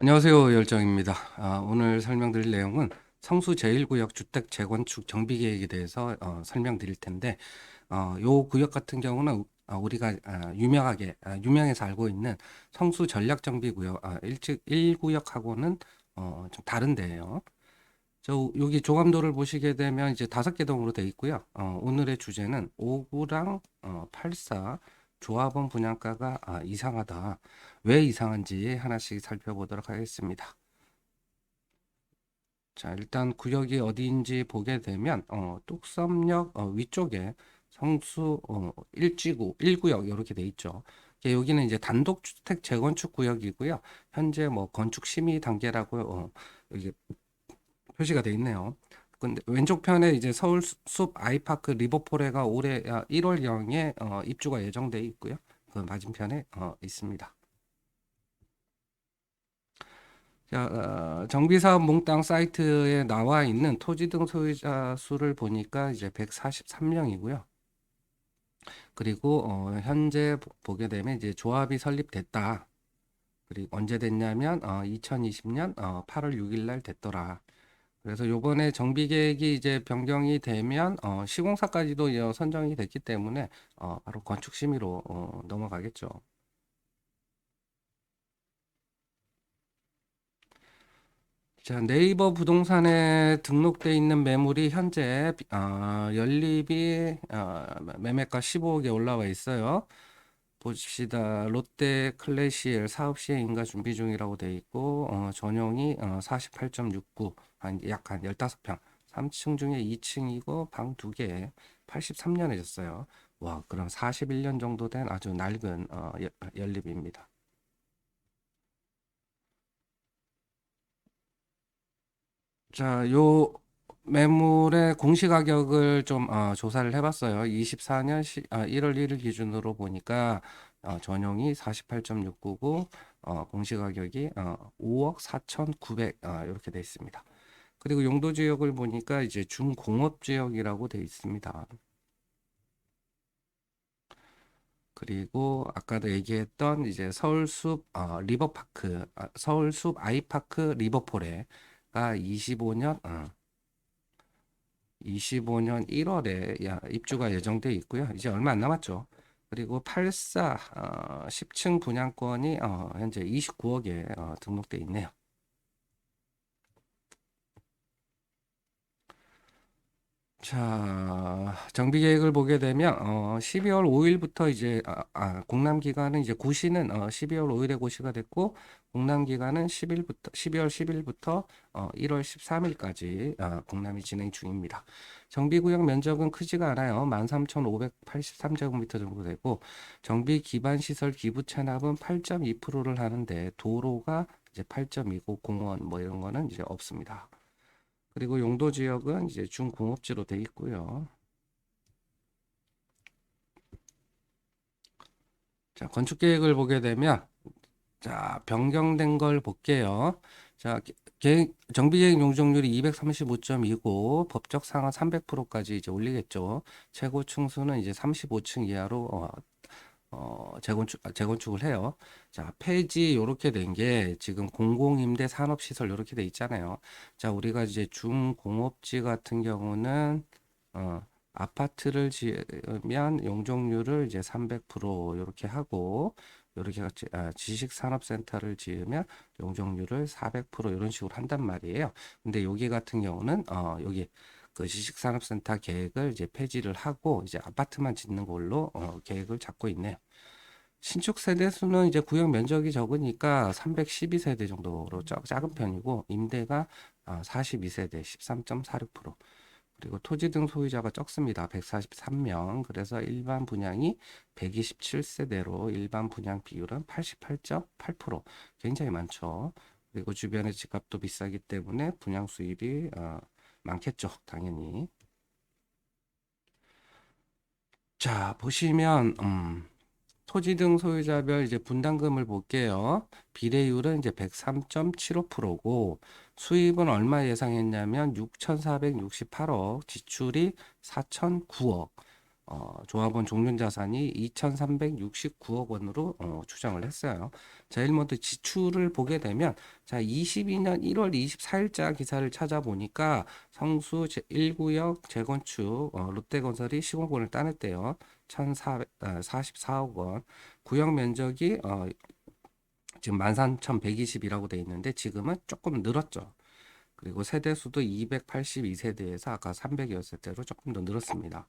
안녕하세요. 열정입니다. 아, 오늘 설명드릴 내용은 성수 제1구역 주택 재건축 정비 계획에 대해서 어, 설명드릴 텐데, 어, 요 구역 같은 경우는 어, 우리가 아, 유명하게 아, 유명해서 알고 있는 성수 전략 정비 구역 아, 1구역하고는 어, 좀 다른데요. 저 여기 조감도를 보시게 되면 이제 다섯 개 동으로 되어 있고요. 어, 오늘의 주제는 5구랑 어, 84 조합원 분양가가 아, 이상하다. 왜 이상한지 하나씩 살펴보도록 하겠습니다. 자, 일단 구역이 어디인지 보게 되면 어, 뚝섬역 어, 위쪽에 성수 어, 1지구 1구역 이렇게 돼 있죠. 이게 여기는 이제 단독주택 재건축 구역이고요. 현재 뭐 건축 심의 단계라고 어, 여기 표시가 돼 있네요. 근데 왼쪽 편에 이제 서울 수- 숲 아이파크 리버포레가 올해 1월경에 어, 입주가 예정돼 있고요. 그 맞은편에 어, 있습니다. 자, 어, 정비사업 몽땅 사이트에 나와 있는 토지 등 소유자 수를 보니까 이제 143명이고요. 그리고 어, 현재 보- 보게 되면 이제 조합이 설립됐다. 그리고 언제 됐냐면 어, 2020년 어, 8월 6일 날 됐더라. 그래서 요번에 정비 계획이 이제 변경이 되면 어, 시공사까지도 이제 선정이 됐기 때문에 어, 바로 건축 심의로 어, 넘어가겠죠. 자, 네이버 부동산에 등록돼 있는 매물이 현재 어, 연립이 어, 매매가 15억에 올라와 있어요. 보십시다. 롯데 클래시엘 사업 시행인가 준비 중이라고 돼 있고 어, 전용이 어, 48.69, 한약한 15평. 3층 중에 2층이고 방 2개. 83년에 졌어요. 와, 그럼 41년 정도 된 아주 낡은 어, 여- 연립입니다. 자, 요 매물의 공시가격을 좀 어, 조사를 해봤어요. 24년 시, 아, 1월 1일 기준으로 보니까 어, 전용이 48.69고 어, 공시가격이 어, 5억 4,900 어, 이렇게 돼 있습니다. 그리고 용도 지역을 보니까 이제 중공업 지역이라고 돼 있습니다. 그리고 아까도 얘기했던 이제 서울숲 어, 리버파크, 아, 서울숲 아이파크 리버포레가 25년 어, 25년 1월에 입주가 예정돼 있고요. 이제 얼마 안 남았죠. 그리고 84 어, 10층 분양권이 어, 현재 29억에 어, 등록돼 있네요. 자, 정비 계획을 보게 되면 어, 12월 5일부터 이제 아, 아, 공람 기간은 이제 고시는 어, 12월 5일에 고시가 됐고 공람 기간은 10일부터 12월 10일부터 어, 1월 13일까지 어, 공람이 진행 중입니다. 정비 구역 면적은 크지가 않아요. 13,583제곱미터 정도 되고 정비 기반 시설 기부 체납은 8.2%를 하는데 도로가 이제 8.2고 공원 뭐 이런 거는 이제 없습니다. 그리고 용도 지역은 이제 중공업지로 돼 있고요. 자, 건축 계획을 보게 되면 자, 변경된 걸 볼게요. 자, 계획, 정비 계획 용적률이 235.2고 법적 상한 300%까지 이제 올리겠죠. 최고 층수는 이제 35층 이하로 어, 어, 재건축, 아, 재건축을 해요. 자, 폐지 요렇게 된 게 지금 공공임대 산업시설 요렇게 돼 있잖아요. 자, 우리가 이제 중공업지 같은 경우는 어, 아파트를 지으면 용적률을 이제 300% 요렇게 하고 요렇게 같이 아, 지식산업센터를 지으면 용적률을 400% 이런 식으로 한단 말이에요. 근데 여기 같은 경우는 어, 여기 그 지식산업센터 계획을 이제 폐지를 하고 이제 아파트만 짓는 걸로 어, 계획을 잡고 있네요. 신축 세대 수는 이제 구역 면적이 적으니까 312세대 정도로 작, 작은 편이고 임대가 아, 42세대 13.46% 그리고 토지 등 소유자가 적습니다. 143명. 그래서 일반 분양이 127세대로 일반 분양 비율은 88.8% 굉장히 많죠. 그리고 주변의 집값도 비싸기 때문에 분양 수입이 어, 많겠죠. 당연히. 자, 보시면 음, 토지 등 소유자별 이제 분담금을 볼게요. 비례율은 이제 103.75%고 수입은 얼마 예상했냐면 6,468억, 지출이 4,009억. 어, 조합원 종륜자산이 2,369억 원으로 어, 추정을 했어요. 제일 먼저 지출을 보게 되면 자 22년 1월 24일자 기사를 찾아보니까 성수 제1구역 재건축 어, 롯데건설이 시공권을 따냈대요. 1,444억 원. 구역 면적이 어, 지금 13,120이라고 돼 있는데 지금은 조금 늘었죠. 그리고 세대 수도 282세대에서 아까 300여 세 대로 조금 더 늘었습니다.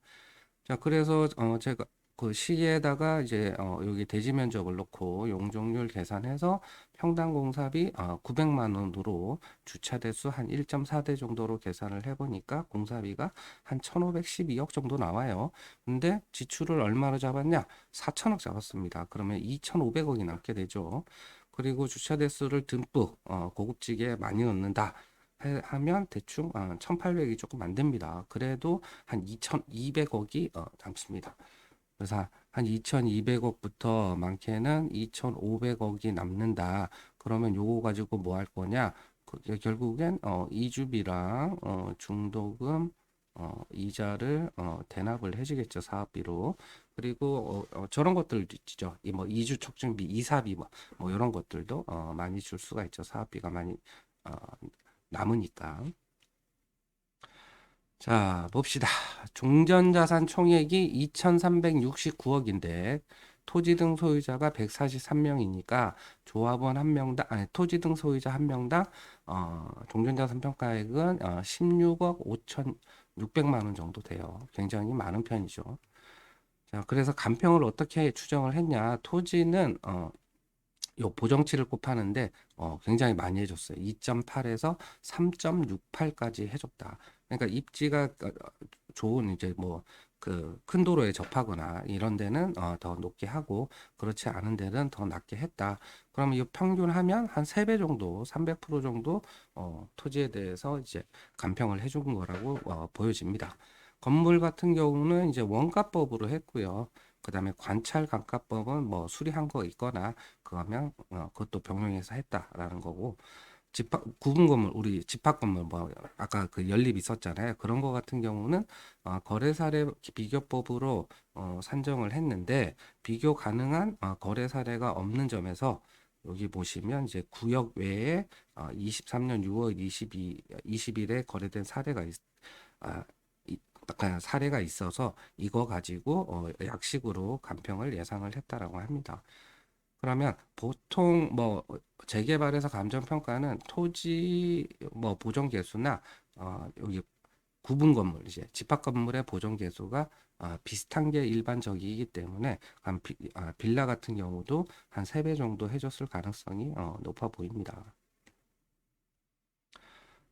자, 그래서 어 제가 그 시에다가 이제 어 여기 대지 면적을 놓고 용적률 계산해서 평당 공사비 어 900만 원으로 주차 대수 한 1.4대 정도로 계산을 해 보니까 공사비가 한 1,512억 정도 나와요. 근데 지출을 얼마로 잡았냐? 4천억 잡았습니다. 그러면 2,500억이 남게 되죠. 그리고 주차 대수를 듬뿍 어 고급지게 많이 넣는다. 해- 하면 대충 어, 1,800이 조금 안 됩니다. 그래도 한 2,200억이 어, 남습니다. 그래서 한 2,200억부터 많게는 2,500억이 남는다. 그러면 요거 가지고 뭐 할 거냐? 그, 결국엔 어, 이주비랑 어, 중도금 어, 이자를 어, 대납을 해주겠죠 사업비로 그리고 어, 어, 저런 것들도 있죠 이 뭐 이주 촉진비 이사비 뭐, 뭐 이런 것들도 어, 많이 줄 수가 있죠 사업비가 많이 어, 남으니까. 자, 봅시다. 종전자산 총액이 2,369억인데 토지 등 소유자가 143명이니까 조합원 한 명당 아니 토지 등 소유자 한 명당 어, 종전자산 평가액은 어, 16억 5,600만 원 정도 돼요. 굉장히 많은 편이죠. 자, 그래서 간평을 어떻게 추정을 했냐? 토지는 어, 요 보정치를 곱하는데 어, 굉장히 많이 해줬어요. 2.8에서 3.68까지 해줬다. 그러니까 입지가 어, 좋은 이제 뭐 그 큰 도로에 접하거나 이런 데는 어, 더 높게 하고 그렇지 않은 데는 더 낮게 했다. 그러면 이 평균하면 한 3배 정도, 300% 정도 어, 토지에 대해서 이제 간평을 해준 거라고 어, 보여집니다. 건물 같은 경우는 이제 원가법으로 했고요. 그 다음에 관찰 감가법은 뭐 수리한 거 있거나 그거면 어, 그것도 병행해서 했다라는 거고 집합 구분 건물 우리 집합 건물 뭐 아까 그 연립 있었잖아요. 그런 거 같은 경우는 어, 거래 사례 비교법으로 어, 산정을 했는데 비교 가능한 어, 거래 사례가 없는 점에서 여기 보시면 이제 구역 외에 어, 23년 6월 22 20일에 거래된 사례가 있, 아, 사례가 있어서 이거 가지고 어, 약식으로 간평을 예상을 했다라고 합니다. 그러면 보통 뭐 재개발에서 감정평가는 토지 뭐 보존 개수나 어, 여기 구분 건물 이제 집합 건물의 보존 개수가 아, 비슷한 게 일반적이기 때문에 아, 빌라 같은 경우도 한 세 배 정도 해줬을 가능성이 어, 높아 보입니다.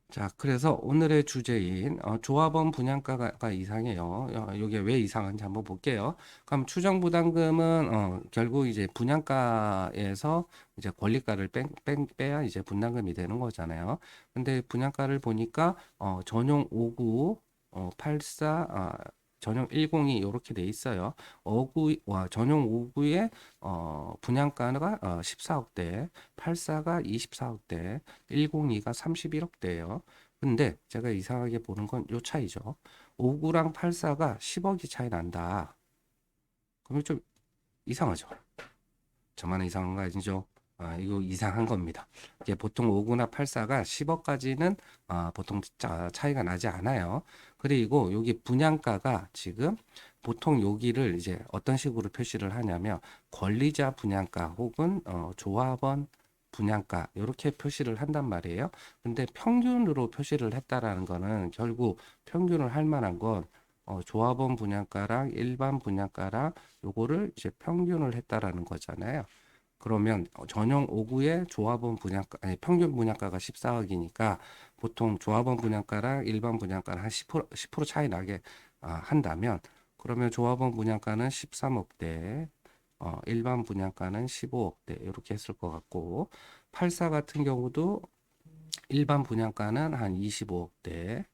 자, 그래서 오늘의 주제인 어, 조합원 분양가가 이상해요. 어, 이게 왜 이상한지 한번 볼게요. 그럼 추정 부담금은 어, 결국 이제 분양가에서 이제 권리가를 뺀, 뺀, 빼야 이제 분담금이 되는 거잖아요. 근데 분양가를 보니까 어, 전용 59, 어, 84, 아, 전용 102 이렇게 돼 있어요. 59, 와, 전용 59에 어, 분양가가 어, 14억대, 84가 24억대, 102가 31억대예요. 근데 제가 이상하게 보는 건 요 차이죠. 59랑 84가 10억이 차이 난다. 그러면 좀 이상하죠. 저만 이상한 거 아니죠? 아, 이거 이상한 겁니다. 이게 보통 59나 84가 10억까지는 아, 보통 차, 차이가 나지 않아요. 그리고 여기 분양가가 지금 보통 여기를 이제 어떤 식으로 표시를 하냐면 권리자 분양가 혹은 어, 조합원 분양가 이렇게 표시를 한단 말이에요. 근데 평균으로 표시를 했다라는 거는 결국 평균을 할 만한 건 어, 조합원 분양가랑 일반 분양가랑 요거를 이제 평균을 했다라는 거잖아요. 그러면 어, 전용 5구의 조합원 분양가 아니 평균 분양가가 14억이니까 보통 조합원 분양가랑 일반 분양가랑 한10% 10% 차이 나게 아, 한다면 그러면 조합원 분양가는 13억대 어, 일반 분양가는 15억대 이렇게 했을 것 같고 84 같은 경우도 일반 분양가는 한 25억대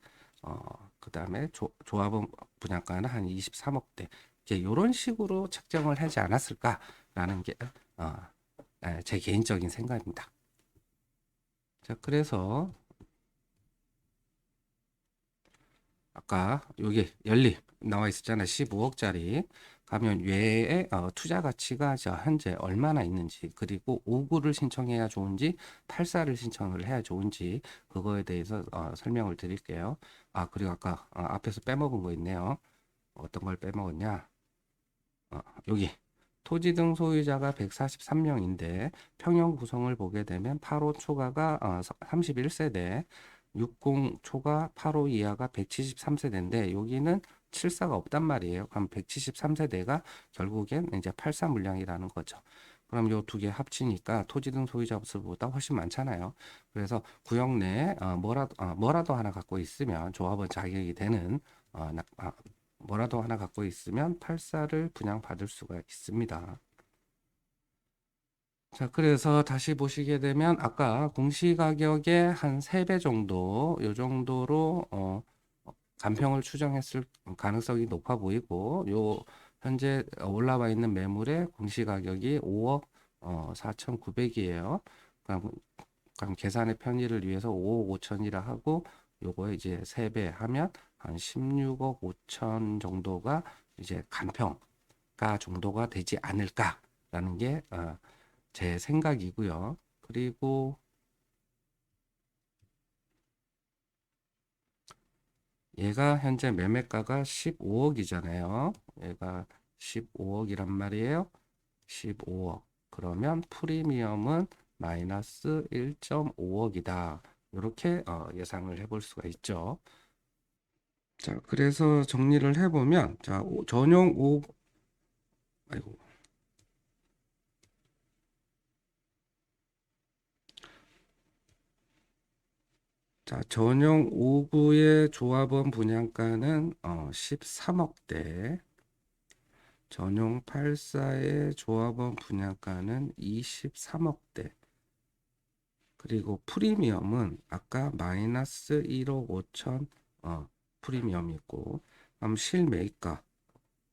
어, 그 다음에 조, 조합원 분양가는 한 23억대. 이제 이런 식으로 책정을 하지 않았을까라는 게 어, 에, 제 개인적인 생각입니다. 자, 그래서 아까 여기 연립 나와 있었잖아요. 15억짜리. 가면 외에 어, 투자 가치가 저 현재 얼마나 있는지 그리고 5구를 신청해야 좋은지 8사를 신청을 해야 좋은지 그거에 대해서 어, 설명을 드릴게요. 아 그리고 아까 어, 앞에서 빼먹은 거 있네요. 어떤 걸 빼먹었냐? 어, 여기 토지 등 소유자가 143명인데 평형 구성을 보게 되면 85 초과가 어, 31세대, 60 초과 85 이하가 173세대인데 여기는 74가 없단 말이에요. 그럼 173세대가 결국엔 이제 84 물량이라는 거죠. 그럼 요 두 개 합치니까 토지 등 소유자 수보다 훨씬 많잖아요. 그래서 구역 내에 어, 뭐라도 어, 뭐라도 하나 갖고 있으면 조합원 자격이 되는 어, 나- 아, 뭐라도 하나 갖고 있으면 84를 분양받을 수가 있습니다. 자, 그래서 다시 보시게 되면 아까 공시가격의 한 3배 정도, 요 정도로 어, 간평을 추정했을 가능성이 높아 보이고 요 현재 올라와 있는 매물의 공시가격이 5억 어, 4,900이에요. 그럼, 그럼 계산의 편의를 위해서 5억 5천이라 하고 요거에 이제 3배 하면 한 16억 5천 정도가 이제 간평가 정도가 되지 않을까라는 게 어, 제 생각이고요. 그리고 얘가 현재 매매가가 15억이잖아요. 얘가 15억이란 말이에요. 15억. 그러면 프리미엄은 마이너스 1.5억이다. 이렇게 어, 예상을 해볼 수가 있죠. 자, 그래서 정리를 해보면, 자, 오- 전용 5, 아이고. 자, 전용 5구의 조합원 분양가는 어, 13억대, 전용 84의 조합원 분양가는 23억대, 그리고 프리미엄은 아까 마이너스 1억 5천 어, 프리미엄이 있고, 그럼 실매가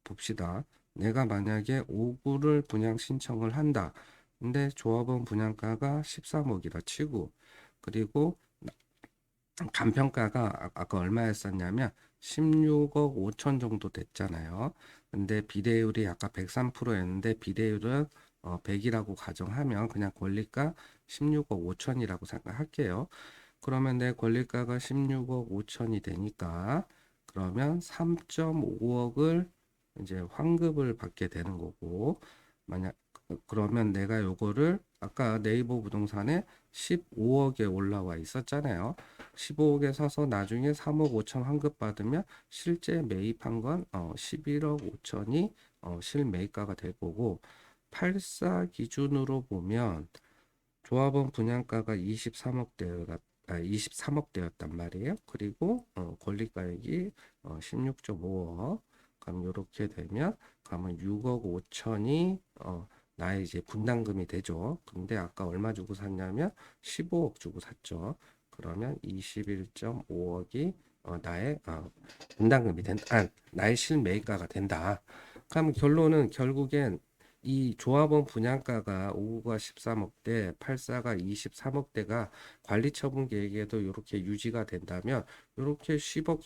봅시다. 내가 만약에 5구를 분양 신청을 한다. 근데 조합원 분양가가 13억이라 치고, 그리고 간평가가 아- 아까 얼마였었냐면 16억 5천 정도 됐잖아요. 근데 비례율이 아까 103%였는데 비례율은 어, 100이라고 가정하면 그냥 권리가 16억 5천이라고 생각할게요. 그러면 내 권리가가 16억 5천이 되니까 그러면 3.5억을 이제 환급을 받게 되는 거고 만약 그러면 내가 요거를 아까 네이버 부동산에 15억에 올라와 있었잖아요. 15억에 사서 나중에 3억 5천 환급 받으면 실제 매입한 건 어, 11억 5천이 어, 실매입가가 될 거고 84 기준으로 보면 조합원 분양가가 23억대가 아, 23억대였단 말이에요. 그리고 어, 권리가액이 어, 16.5억. 그럼 이렇게 되면 그러면 6억 5천이 어, 나의 이제 분담금이 되죠. 근데 아까 얼마 주고 샀냐면 15억 주고 샀죠. 그러면 21.5억이 어, 나의 어, 분담금이 된다. 아, 나의 실매입가가 된다. 그럼 결론은 결국엔 이 조합원 분양가가 5구가 13억대, 84가 23억대가 관리 처분 계획에도 이렇게 유지가 된다면 이렇게 10억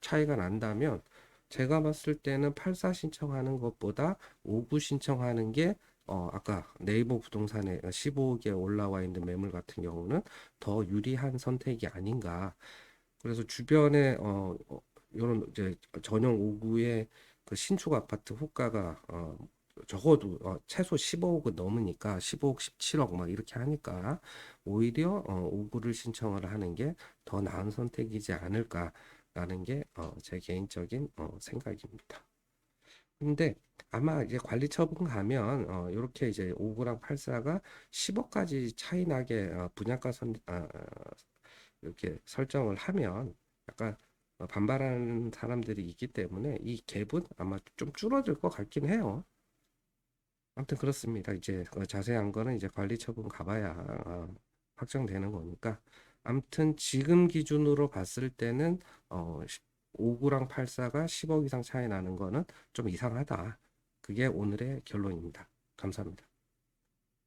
차이가 난다면 제가 봤을 때는 84 신청하는 것보다 5구 신청하는 게 어, 아까 네이버 부동산에 15억에 올라와 있는 매물 같은 경우는 더 유리한 선택이 아닌가. 그래서 주변에 어, 어 이런 이제 전용 5구의 그 신축 아파트 호가가 어, 적어도 어, 최소 15억은 넘으니까 15억, 17억 막 이렇게 하니까 오히려 어, 5구를 신청을 하는 게 더 나은 선택이지 않을까라는 게 어, 제 개인적인 어, 생각입니다. 근데 아마 이제 관리 처분 가면 어, 이렇게 이제 5구랑 84가 10억까지 차이 나게 어, 분양가 선 아, 이렇게 설정을 하면 약간 어, 반발하는 사람들이 있기 때문에 이 갭은 아마 좀 줄어들 것 같긴 해요. 아무튼 그렇습니다. 이제 그 자세한 거는 이제 관리 처분 가봐야 어, 확정되는 거니까. 아무튼 지금 기준으로 봤을 때는 어, 5구랑 84가 10억 이상 차이 나는 거는 좀 이상하다. 그게 오늘의 결론입니다. 감사합니다.